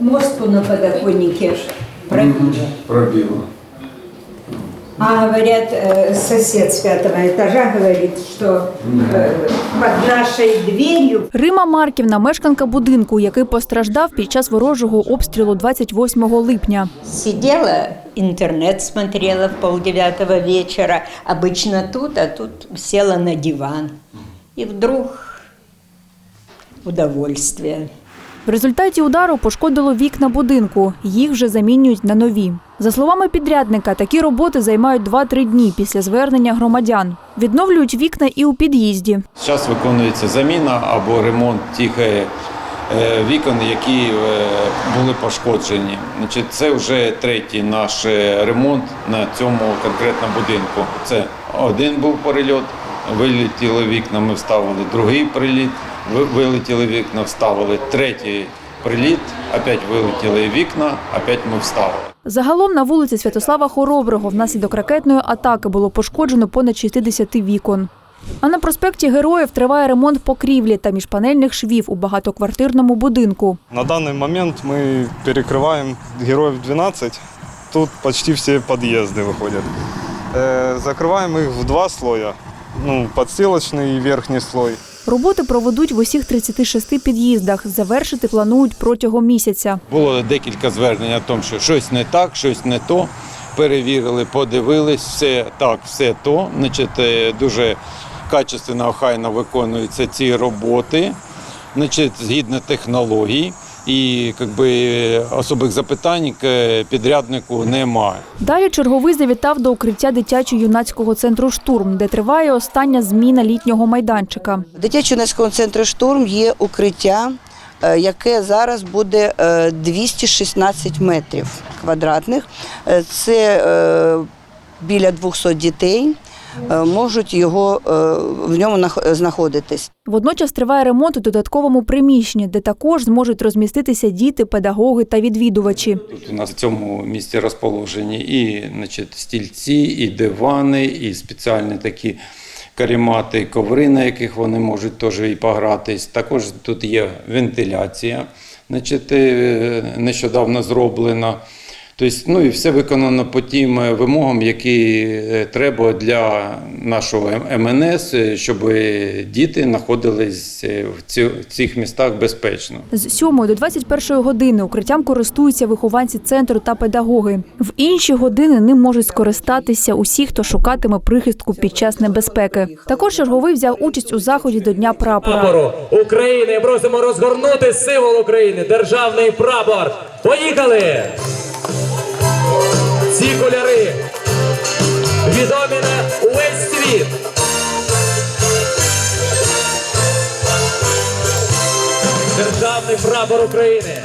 Мостку на подоконнике пробило. Пробило. А говорят, э, сосед с пятого этажа говорит, что э, под нашей дверью Рима Марківна, мешканка будинку, який постраждав під час ворожого обстрілу 28 липня. сидела, интернет смотрела в полдевятого вечера, обычно тут, а тут села на диван. И вдруг удовольствие. В результаті удару пошкодило вікна будинку. Їх вже замінюють на нові. За словами підрядника, такі роботи займають 2-3 дні після звернення громадян. Відновлюють вікна і у під'їзді. Зараз виконується заміна або ремонт тих е, е, вікон, які е, були пошкоджені. Це вже третій наш ремонт на цьому конкретному будинку. Це один був перельот, вилетіли вікна, ми вставили другий приліт, вилетіли вікна, вставили третій приліт, опять вилетіли вікна, опять ми вставили. Загалом на вулиці Святослава Хороброго внаслідок ракетної атаки було пошкоджено понад 60 вікон. А на проспекті Героїв триває ремонт покрівлі та міжпанельних швів у багатоквартирному будинку. На данный момент мы перекрываем Героев 12. Тут почти все подъезды выходят. Э, Закрываем их в два слоя. Ну, подстилочный и верхний слой. Роботи проведуть в усіх 36 під'їздах. Завершити планують протягом місяця. Було декілька звернень тому, що щось не так, щось не то. Перевірили, подивились, все так, все то. Значить, е, дуже качественно, охайно виконуються ці роботи, значить, згідно технологій. І якби, особих запитань к підряднику немає. Далі черговий завітав до укриття дитячо-юнацького центру штурм, де триває остання зміна літнього майданчика. В дитячо-юнацькому центрі штурм є укриття, е, яке зараз буде е, 216 метрів квадратних. Е, Це е, біля 200 дітей. Е, Можуть його е, в ньому нах- знаходитись. Водночас триває ремонт у додатковому приміщенні, де також зможуть розміститися діти, педагоги та відвідувачі. Тут у нас в цьому місці розположені і значить, стільці, і дивани, і спеціальні такі карімати, коври, на яких вони можуть теж і погратись. Також тут є вентиляція, значить, е, нещодавно зроблена. Тобто, ну і все виконано по тим е, вимогам, які е, треба для нашого МНС, е, щоб діти знаходились в цих містах безпечно. З 7 до 21 години укриттям користуються вихованці центру та педагоги. В інші години ним можуть скористатися усі, хто шукатиме прихистку під час небезпеки. Також черговий взяв участь у заході до Дня прапора. прапору України. Просимо розгорнути символ України, державний прапор. Поїхали! Ці кольори відомі на увесь світ. Державний прапор України.